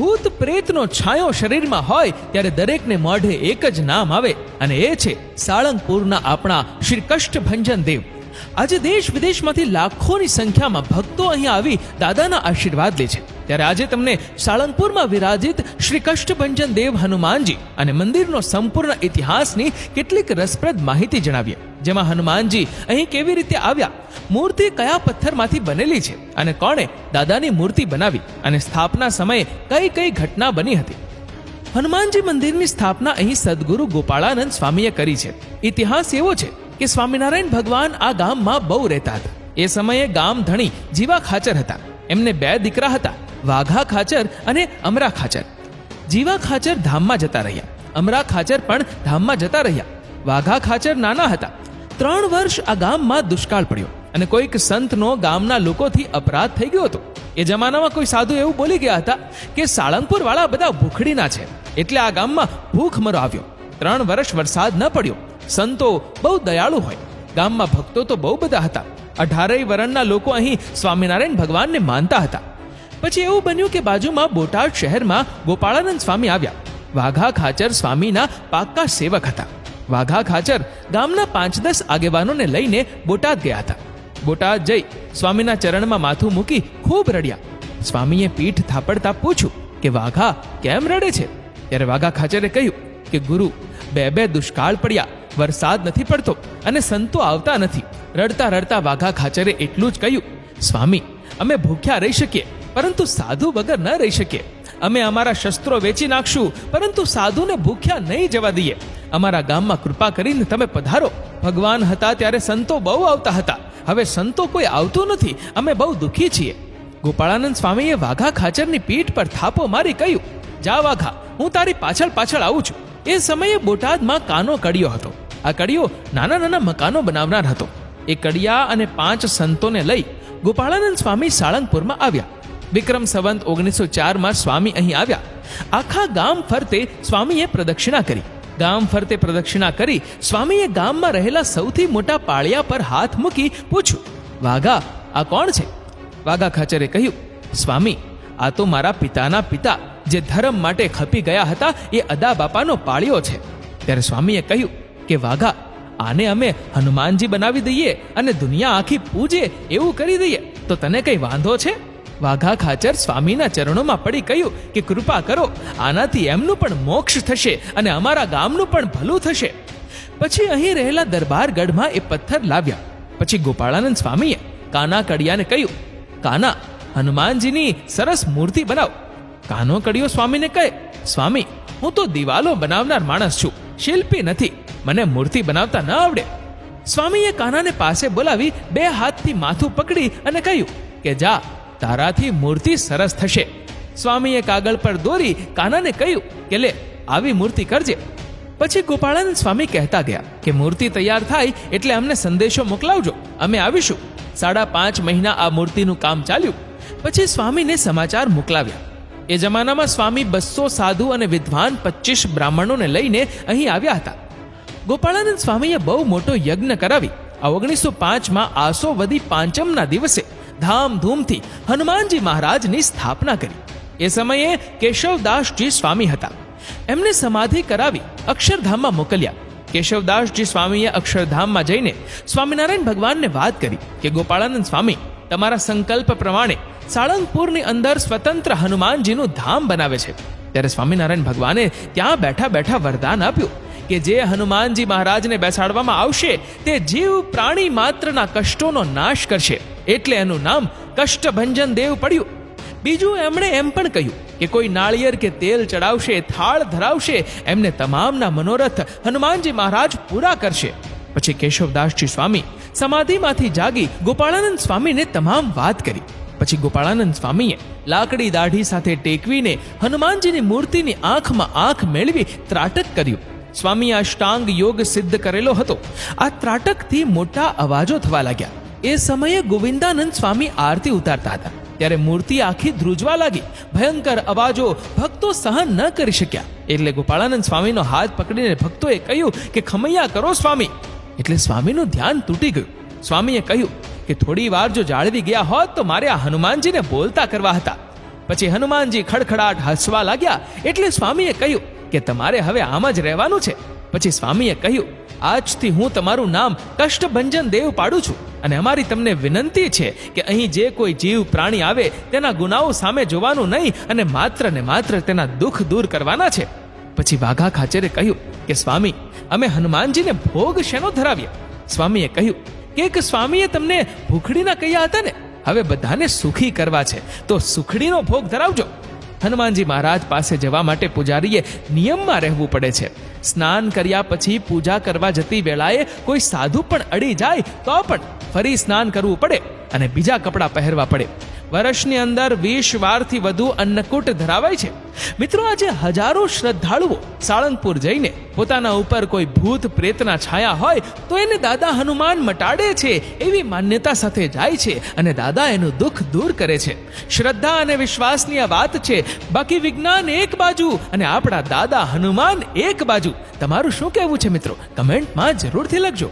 ભૂત પ્રેતનો છાંયો શરીરમાં હોય ત્યારે દરેકને મોઢે એક જ નામ આવે અને એ છે સાળંગપુરના આપણા શ્રી કષ્ટભંજન દેવ. આજે દેશ વિદેશમાંથી લાખોની સંખ્યામાં ભક્તો અહીં આવી દાદાના આશીર્વાદ લે છે. ત્યારે આજે તમને સાળંગપુરમાં વિરાજિત શ્રી કષ્ટભંજન દેવ હનુમાનજી અને મંદિરનો સંપૂર્ણ ઇતિહાસની કેટલીક રસપ્રદ માહિતી જણાવીએ. જેમાં હનુમાનજી અહીં કેવી રીતે આવ્યા? મૂર્તિ કયા પથ્થરમાંથી બનેલી છે? અને કોણે દાદાની મૂર્તિ બનાવી? અને સ્થાપના સમયે કઈ કઈ ઘટના બની હતી? હનુમાનજી મંદિરની સ્થાપના અહીં સદગુરુ ગોપાળાનંદ સ્વામીએ કરી છે. ઇતિહાસ એવો છે કે સ્વામિનારાયણ ભગવાન આ ગામમાં બહુ રહેતા હતા. એ સમયે ગામ ધણી જીવા ખાચર હતા. એમને બે દીકરા હતા, વાઘા ખાચર અને અમરા ખાચર. જીવા ખાચર ધામમાં જતા રહ્યા. અમરા ખાચર પણ ધામમાં જતા રહ્યા. વાઘા ખાચર નાના હતા. ત્રણ વર્ષ આ ગામમાં દુષ્કાળ પડ્યો અને કોઈક સંતનો ગામના લોકોથી અપરાધ થઈ ગયો હતો. એ જમાનામાં કોઈ સાધુ એવું બોલી ગયા હતા કે સાળંગપુર વાળા બધા ભૂખડીના છે. એટલે આ ગામમાં ભૂખમરો આવ્યો. ત્રણ વર્ષ વરસાદ ન પડ્યો. સંતો બહુ દયાળુ હોય. ગામમાં ભક્તો તો બહુ બધા હતા. અઢારેય વરણના લોકો અહીં સ્વામિનારાયણ ભગવાનને માનતા હતા. પછી એવું બન્યું કે બાજુમાં બોટાદ શહેરમાં ગોપાળાનંદ સ્વામી આવ્યા. વાઘા ખાચર સ્વામીના પાક્કા સેવક હતા. વાઘા ખાચર ગામના પાંચ દસ આગેવાનોને લઈને બોટાદ ગયા હતા. બોટાદ જઈ સ્વામીના ચરણમાં માથું મૂકી ખૂબ રડ્યા. સ્વામીએ પીઠ થાપડતા પૂછ્યું કે, વાઘા, કેમ રડે છે? ત્યારે વાઘા ખાચરે કહ્યું કે, ગુરુ, બે બે દુષ્કાળ પડ્યા, વરસાદ નથી પડતો અને સંતો આવતા નથી. રડતા રડતા વાઘા ખાચરે એટલું જ કહ્યું, સ્વામી, અમે ભૂખ્યા રહી શકીએ, પરંતુ સાધુ વગર ન રહી શકીએ. અમે અમારા શસ્ત્રો વેચી નાખશું, પરંતુ સાધુને ભૂખ્યા નહીં જવા દઈએ. અમારા ગામમાં કૃપા કરીને તમે પધારો. ભગવાન હતા ત્યારે સંતો બહુ આવતા હતા. હવે સંતો કોઈ આવતું નથી. અમે બહુ દુઃખી છીએ. ગોપાળાનંદ સ્વામીએ વાઘા ખાચરની પીઠ પર થાપો મારી કહ્યું, જા વાઘા, હું તારી પાછળ પાછળ આવું છું. એ સમયે બોટાદમાં કાનો કડિયો હતો. આ કડિયો નાના નાના મકાનો બનાવનાર હતો. એ કડિયા અને પાંચ સંતોને લઈ ગોપાળાનંદ સ્વામી સાળંગપુરમાં આવ્યા. વિક્રમ સંવંત ઓગણીસો ચારમાં સ્વામી અહીં આવ્યા. આખા ગામ ફરતે સ્વામીએ પ્રદક્ષિણા કરી. ગામ ફરતે પ્રદક્ષિણા કરી સ્વામીએ ગામમાં રહેલા સૌથી મોટા પાળિયા પર હાથ મૂકી પૂછ્યું, વાઘા, આ કોણ છે? વાઘા ખાચરે કહ્યું, સ્વામી, આ તો મારા પિતાના પિતા જે ધર્મ માટે ખપી ગયા હતા એ અદા બાપાનો પાળ્યો છે. ત્યારે સ્વામીએ કહ્યું, કે વાઘા, આને અમે હનુમાનજી બનાવી દઈએ અને દુનિયા આખી પૂજે એવું કરી દઈએ, તો તને કઈ વાંધો છે? વાઘા ખાચર સ્વામીના ચરણોમાં પડી કહ્યું કે કૃપા કરો, આનાથી એમનું પણ મોક્ષ થશે અને અમારા ગામનું પણ ભલું થશે. પછી અહીં રહેલા દરબારગઢમાં એ પથ્થર લાવ્યા. પછી ગોપાળાનંદ સ્વામીએ કાના કડિયાને કહ્યું, કાના, હનુમાનજીની સરસ મૂર્તિ બનાવ. કાનો કડિયો સ્વામીને કહે, સ્વામી, હું તો દિવાલો બનાવનાર માણસ છું, શિલ્પી નથી, મને મૂર્તિ બનાવતા ન આવડે. સ્વામીએ કાનાને પાસે બોલાવી બે હાથથી માથું પકડી અને કહ્યું કે, જા તારાથી મૂર્તિ સરસ થશે. સ્વામીએ કાગળ પર દોરી કાનાને કહ્યું કે લે, આવી મૂર્તિ કરજે. પછી ગોપાળાનંદ સ્વામી કહેતા ગયા કે મૂર્તિ તૈયાર થાય એટલે અમને સંદેશો મોકલાવજો, અમે આવીશું. સાડા પાંચ મહિના આ મૂર્તિનું કામ ચાલ્યું. પછી સ્વામીને સમાચાર મોકલાવ્યા. એ જમાનામાં સ્વામી બસો સાધુ અને વિદ્વાન પચીસ બ્રાહ્મણોને લઈને અહીં આવ્યા હતા. ગોપાળાનંદ સ્વામીએ બહુ મોટો યજ્ઞ કરાવી. આ ઓગણીસો પાંચમાં આસો વધી પાંચમના દિવસે ધામધૂમથી હનુમાનજી મહારાજની સ્થાપના કરી. એ સમયે કેશવદાસજી સ્વામી હતા. એમને સમાધિ કરાવી અક્ષરધામમાં મોકલ્યા. કેશવદાસજી સ્વામીએ અક્ષરધામમાં જઈને સ્વામિનારાયણ ભગવાનને વાત કરી કે, ગોપાળાનંદ સ્વામી, તમારા સંકલ્પ પ્રમાણે સાળંગપુરની અંદર સ્વતંત્ર હનુમાનજીનું ધામ બનાવે છે. ત્યારે સ્વામિનારાયણ ભગવાને ત્યાં બેઠા બેઠા વરદાન આપ્યું કે, જે હનુમાનજી મહારાજને બેસાડવામાં આવશે, તે જીવ પ્રાણી માત્રના કષ્ટોનો નાશ કરશે. એટલે એનું નામ કષ્ટભંજન દેવ પડ્યું. બીજું એમણે એમ પણ કહ્યું કે કોઈ નાળિયેર કે તેલ ચડાવશે, થાળ ધરાવશે, એમને તમામના મનોરથ હનુમાનજી મહારાજ પૂરા કરશે. પછી કેશવદાસજી સ્વામી સમાધિમાંથી જાગી ગોપાળાનંદ સ્વામીને તમામ વાત કરી. પછી ગોપાળાનંદ સ્વામીએ લાકડી દાઢી સાથે ટેકવીને હનુમાનજીની મૂર્તિની આંખમાં આંખ મેળવી ત્રાટક કર્યું. સ્વામી અષ્ટાંગ યોગ સિદ્ધ કરેલો હતો. આ ત્રાટકથી મોટા અવાજો થવા લાગ્યા. એ સમયે ગોવિંદાનંદ સ્વામી આરતી ઉતારતા હતા. ત્યારે મૂર્તિ આખી ધ્રુજવા લાગી. ભયંકર અવાજો ભક્તો સહન ન કરી શક્યા. એટલે ગોપાળાનંદ સ્વામીનો હાથ પકડીને ભક્તોએ કહ્યું કે, ખમૈયા કરો સ્વામી. એટલે સ્વામીનું ધ્યાન તૂટી ગયું. સ્વામીએ કહ્યું કે, થોડી વાર જો જાળવી ગયા હોત તો મારે આ હનુમાનજીને બોલતા કરવા હતા. પછી હનુમાનજી ખડખડાટ હસવા લાગ્યા. એટલે સ્વામીએ કહ્યું કે, તમારે હવે આમ જ રહેવાનું છે. પછી સ્વામીએ કહ્યું, આજથી હું તમારું નામ કષ્ટભંજન દેવ પાડું છું અને અમારી તમને વિનંતી છે કે અહીં જે કોઈ જીવ પ્રાણી આવે તેના ગુનાઓ સામે જોવાનું નહીં અને માત્ર ને માત્ર તેના દુઃખ દૂર કરવાના છે. પછી વાઘા ખાચરે કહ્યું, કે સ્વામી, અમે હનુમાનજીને ભોગ શેનો ધરાવ્યા સ્વામીએ કહ્યું કે એક સ્વામીએ તમને ભૂખડીના કહ્યા હતા ને? હવે બધાને સુખી કરવા છે, તો સુખડીનો ભોગ ધરાવજો. હનુમાનજી મહારાજ પાસે જવા માટે પૂજારીએ નિયમમાં રહેવું પડે છે. સ્નાન કર્યા પછી પૂજા કરવા જતી વેળાએ કોઈ સાધુ પણ અડી જાય તો પણ ફરી સ્નાન કરવું પડે અને બીજા કપડાં પહેરવા પડે. વર્ષની અંદર વીસ વારથી વધુ અન્નકૂટ ધરાવાય છે. મિત્રો, આજે હજારો શ્રદ્ધાળુઓ સાળંગપુર જઈને પોતાના ઉપર કોઈ ભૂત, પ્રેતના છાયા હોય, તો એને દાદા હનુમાન મટાડે છે એવી માન્યતા સાથે જાય છે અને દાદા એનું દુઃખ દૂર કરે છે. શ્રદ્ધા અને વિશ્વાસની આ વાત છે, બાકી વિજ્ઞાન એક બાજુ અને આપણા દાદા હનુમાન એક બાજુ. તમારું શું કહેવું છે મિત્રો? કમેન્ટમાં જરૂરથી લખજો.